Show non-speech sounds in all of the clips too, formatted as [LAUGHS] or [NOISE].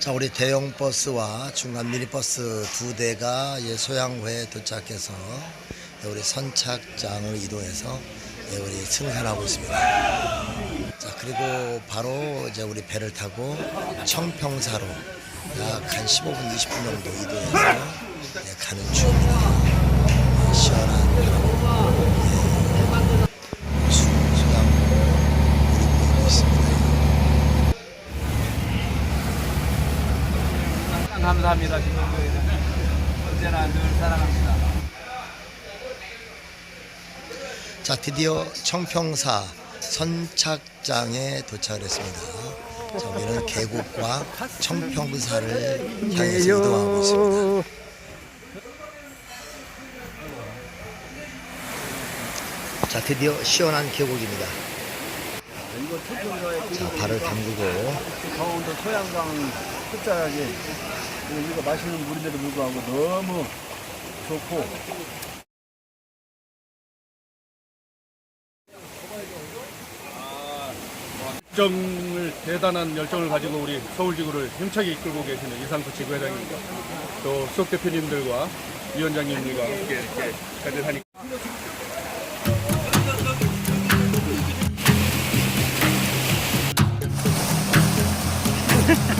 자, 우리 대형 버스와 중간 미니버스 두 대가 예, 소양호에 도착해서 예, 우리 선착장을 이동해서 예, 우리 승선하고 있습니다. 자, 그리고 바로 이제 우리 배를 타고 청평사로 약 한 15분, 20분 정도 이동해서 예, 가는 중입니다. 예, 시원한 바람, 예, 수, 소양호 물이 보이고 있습니다. 감사합니다. 지금 언제나 늘 사랑합니다. 자, 드디어 청평사 선착장에 도착을 했습니다. 자, 우리는 계곡과 청평사를 향해서 이동하고 있습니다. 자, 드디어 시원한 계곡입니다. 자, 발을 담그고 강원도 소양강 끝자락에 여기가 맛있는 물인데도 불구하고 너무 좋고. 열정을 대단한 열정을 가지고 우리 서울지구를 힘차게 이끌고 계시는 이상수 지구회장님과 또 수석 대표님들과 위원장님들과 함께 이렇게 다들 하니까 [LAUGHS]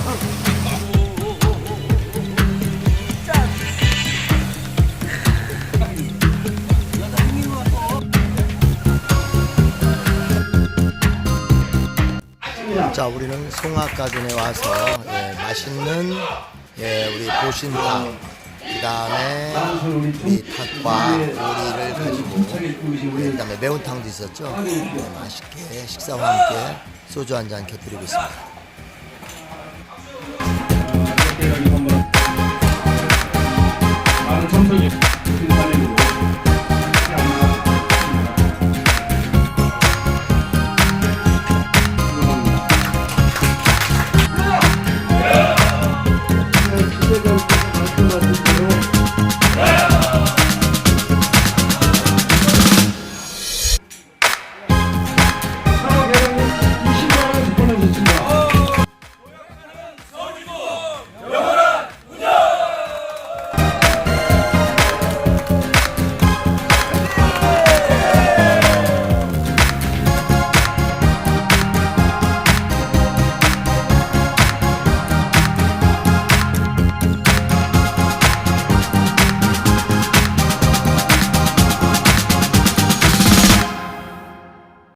자 우리는 송악가든에 와서 예, 맛있는 예, 우리 보신탕 그 다음에 우리 닭과 오리를 가지고 그 다음에 매운탕도 있었죠? 네, 맛있게 식사와 함께 소주 한 잔 곁들이고 있습니다. 아, 네, 천천히